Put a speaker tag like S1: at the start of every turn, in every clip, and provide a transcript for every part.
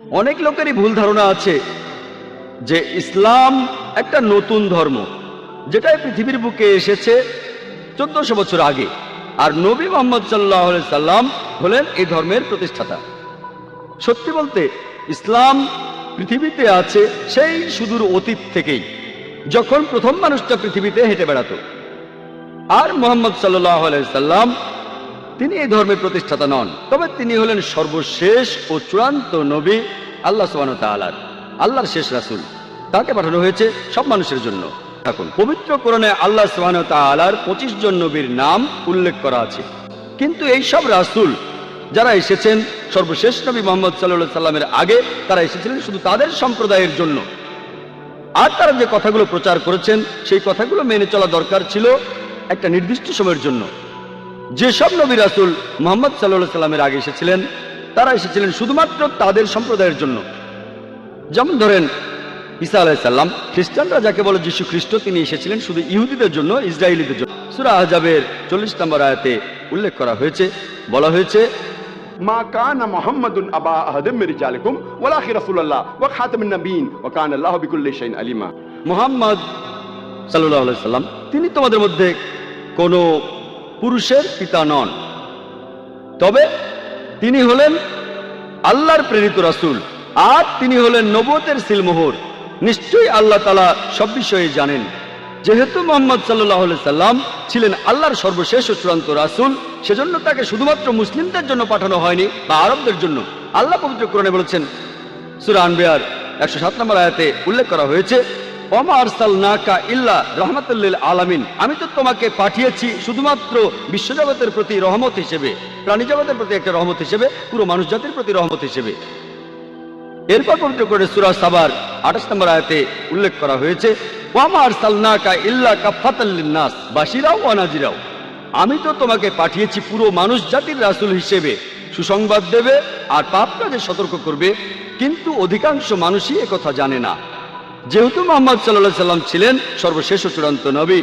S1: অনেক লোকেরই ভুল ধারণা আছে যে ইসলাম একটা নতুন ধর্ম যেটা পৃথিবীর বুকে এসেছে চোদ্দশো বছর আগে, আর নবী মোহাম্মদ সাল্লাহ সাল্লাম হলেন এই ধর্মের প্রতিষ্ঠাতা। সত্যি বলতে, ইসলাম পৃথিবীতে আছে সেই সুদূর অতীত থেকেই, যখন প্রথম মানুষটা পৃথিবীতে হেঁটে বেড়াতো। আর মোহাম্মদ সাল্লাহ সাল্লাম তিনি এই ধর্মের প্রতিষ্ঠাতা নন। তবে তিনি হলেন সর্বশেষ ও চূড়ান্ত নবী আল্লাহ সুবান তালার আল্লাহর শেষ রাসুল। তাকে পাঠানো হয়েছে সব মানুষের জন্য। এখন পবিত্র কোরণে আল্লাহ সুবান তালার পঁচিশ জন নবীর নাম উল্লেখ করা আছে। কিন্তু এই সব রাসুল যারা এসেছেন, সর্বশেষ নবী মোহাম্মদ সাল্লাহ সাল্লামের আগে তারা এসেছিলেন শুধু তাদের সম্প্রদায়ের জন্য। আর তারা যে কথাগুলো প্রচার করেছেন, সেই কথাগুলো মেনে চলা দরকার ছিল একটা নির্দিষ্ট সময়ের জন্য। যেসব নবী রাসুল মোহাম্মদ সাল্লা সাল্লামের আগে এসেছিলেন, তারা এসেছিলেন শুধুমাত্র তাদের সম্প্রদায়ের জন্য। যেমন ধরেন, ঈসা আলাইসাল্লাম খ্রিস্টানরা যাকে বলে যীশু খ্রিস্ট, তিনি এসেছিলেন শুধু ইহুদিদের জন্য, ইসরায়েলিদের জন্য। সুরা আহজাবের চল্লিশ নম্বর আয়াতে উল্লেখ করা হয়েছে, বলা হয়েছে,
S2: মা
S1: কানা আবা আলিমা। তিনি তোমাদের মধ্যে কোনো পুরুষের পিতা নন। তবে তিনি হলেন আল্লাহর প্রেরিত রাসূল, আর তিনি হলেন নবতের সিলমোহর। নিশ্চয়ই আল্লাহ তালা সব বিষয়ে জানেন। যেহেতু মোহাম্মদ সাল্লাহ সাল্লাম ছিলেন আল্লাহর সর্বশেষ ও চূড়ান্ত রাসূল, সেজন্য তাকে শুধুমাত্র মুসলিমদের জন্য পাঠানো হয়নি, বা আরবদের জন্য। আল্লাহ পবিত্র কোরআনে বলেছেন, সুরা আনবিয়ার একশো সাত নম্বর আয়াতে উল্লেখ করা হয়েছে আমি তো তোমাকে পাঠিয়েছি শুধুমাত্র বিশ্বজগতের প্রতি রহমত হিসেবে প্রাণী জগতের প্রতি একটা রহমত হিসেবে, পুরো মানুষ জাতির প্রতি রহমত হিসেবে। এরপর পবিত্র করে সুরা সাবার আঠাশ নম্বর আয়াতে উল্লেখ করা হয়েছে আমি তো তোমাকে পাঠিয়েছি পুরো মানুষ জাতির রাসূল হিসেবে, সুসংবাদ দেবে আর পাপ কাজে সতর্ক করবে, কিন্তু অধিকাংশ মানুষই একথা জানে না। যেহেতু মোহাম্মদ সাল্লাহ সাল্লাম ছিলেন সর্বশেষ চূড়ান্ত নবী,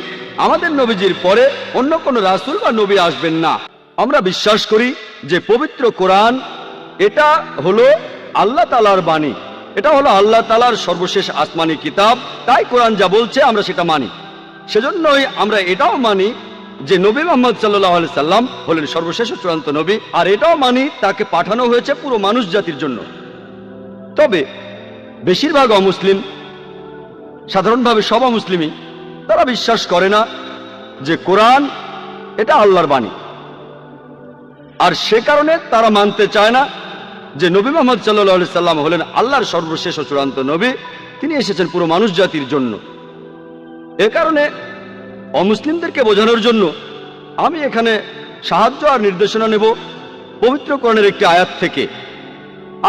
S1: আমাদের নবীজির পরে অন্য কোনো রাসূল বা নবী আসবেন না। আমরা বিশ্বাস করি যে পবিত্র কোরআন, এটা হলো আল্লাহ তালার বাণী। এটা হলো আল্লাহ তালার সর্বশেষ আসমানি কিতাব। তাই কোরআন যা বলছে আমরা সেটা মানি। সেজন্যই আমরা এটাও মানি যে নবী মোহাম্মদ সাল্লাহ আলি সাল্লাম হলেন সর্বশেষ চূড়ান্ত নবী, আর এটাও মানি তাকে পাঠানো হয়েছে পুরো মানুষ জাতির জন্য। তবে বেশিরভাগ অমুসলিম সাধারণভাবে সব মুসলিমই। তারা বিশ্বাস করে না যে কোরআন এটা আল্লাহর বাণী। আর সে কারণে তারা মানতে চায় না যে নবী মোহাম্মদ সাল্লাহ সাল্লাম হলেন আল্লাহর সর্বশেষ ও চূড়ান্ত নবী। তিনি এসেছেন পুরো মানুষ জাতির জন্য। এ কারণে অমুসলিমদেরকে বোঝানোর জন্য আমি এখানে সাহায্য আর নির্দেশনা নেব পবিত্র একটি আয়াত থেকে।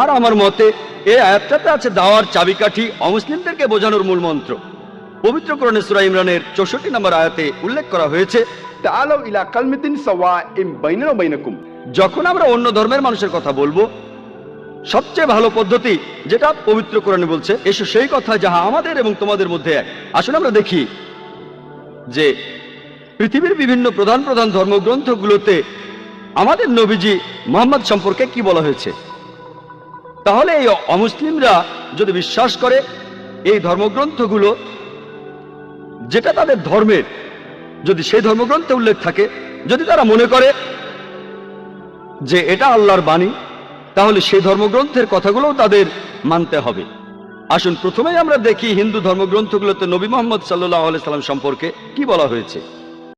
S1: আর আমার মতে, এই আয়াতটাতে আছে দাওয়ার চাবিকাঠি অমুসলিমদেরকে বোঝানোর মূল মন্ত্র। পবিত্র কোরআনে সুরা ইমরানের চৌষট্টি নম্বর আয়াতে উল্লেখ করা হয়েছে যখন আমরা অন্য ধর্মের মানুষের কথা বলব, সবচেয়ে ভালো পদ্ধতি যেটা পবিত্র কোরআনে বলছে, এসো সেই কথা যাহা আমাদের এবং তোমাদের মধ্যে এক। আসলে আমরা দেখি যে পৃথিবীর বিভিন্ন প্রধান প্রধান ধর্মগ্রন্থগুলোতে আমাদের নবীজি মোহাম্মদ সম্পর্কে কি বলা হয়েছে। তাহলে এই অমুসলিমরা যদি বিশ্বাস করে, এই ধর্মগ্রন্থগুলো, যেটা তাদের ধর্মের, যদি সেই ধর্মগ্রন্থে উল্লেখ থাকে, যদি তারা মনে করে যে এটা আল্লাহর বাণী, তাহলে সেই ধর্মগ্রন্থের কথাগুলোও তাদের মানতে হবে। আসুন প্রথমেই আমরা দেখি হিন্দু ধর্মগ্রন্থগুলোতে নবী মোহাম্মদ সাল্লাহ সাল্লাম সম্পর্কে কি বলা হয়েছে।